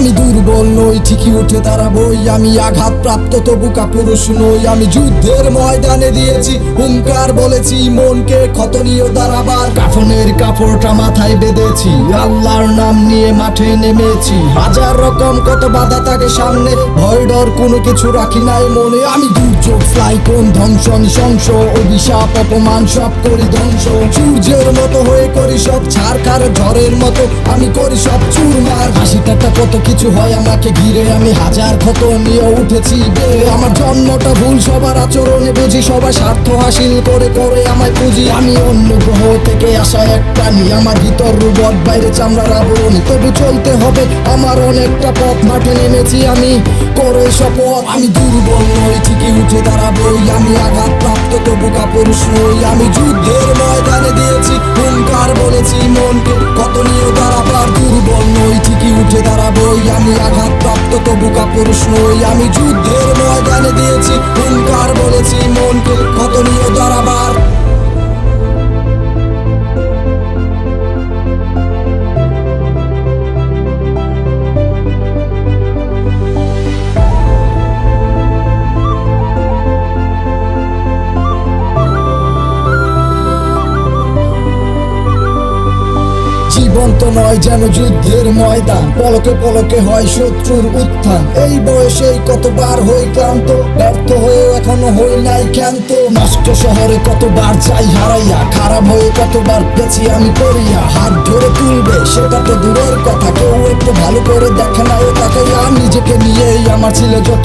দুর্বল নই, ঠিকই উঠে দাঁড়াবই। আমি আঘাত প্রাপ্ত তবু কাপুরুষ নই। আমি যুদ্ধের ময়দানে দিয়েছি, হুঙ্কার বলেছি, মনকে ক্ষতনীয় দাঁড়াবার। কাফনের কাপড়টা মাথায় বেঁধেছি, আল্লাহর নাম নিয়ে মাঠে নেমেছি। হাজার রকম কত বাধা থাকে সামনে, ভয় ডর কোনো কিছু রাখি নাই মনে। আমি দুর্যোগ ফ্লাই কোন ধ্বংস নৃশংস অভিশাপ, অপমান, সব করি ধ্বংস। সূর্যের মতো হয়ে করি সব ছাড়খার ঝড়ের মতো আমি করি সব চুরমার। হাসি কত কিছু হয় আমাকে ঘিরে, আমি হাজার ক্ষত নিয়ে উঠেছি আমার জন্মটা ভুল, সবার আচরণে বুঝি সবাই স্বার্থ হাসিল করে করে আমায় পুঁজি। আমি অন্য গ্রহ থেকে আসা এক প্রাণী আমার ভিতর রোবট বাইরে চামড়ার আবরণী। তবু চলতে হবে, আমার অনেকটা পথ, মাঠে নেমেছি আমি করে শপথ। আমি দুর্বল নই, ঠিকই উঠে দাঁড়াবই, আমি আঘাত প্রাপ্ত তবু কাপুরুষ নই। আমি যুদ্ধের ময়দানে দিয়েছি, হুঙ্কার বলেছি, মনকে আমি আঘাত প্রাপ্ত তবু কাপুরুষ নই। আমি যুদ্ধের ময়দানে জীবন তো নয় যেন যুদ্ধের ময়দান। পলকে পলকে হয় শত্রুর উত্থান। এই বয়সেই কতবার হই ক্লান্ত, ব্যর্থ হয়েও এখনও হই নাই ক্ষান্ত। নষ্ট শহরে কতবার চাই হারাইয়া, খারাপ হয়ে কতবার পেছি আমি পড়িয়া। হাত ধরে তুলবে, সেটা তো দূরের কথা। কেউ একটু ভালো করে দেখে না ও নিজেকে নিয়েই আমার ছিল যত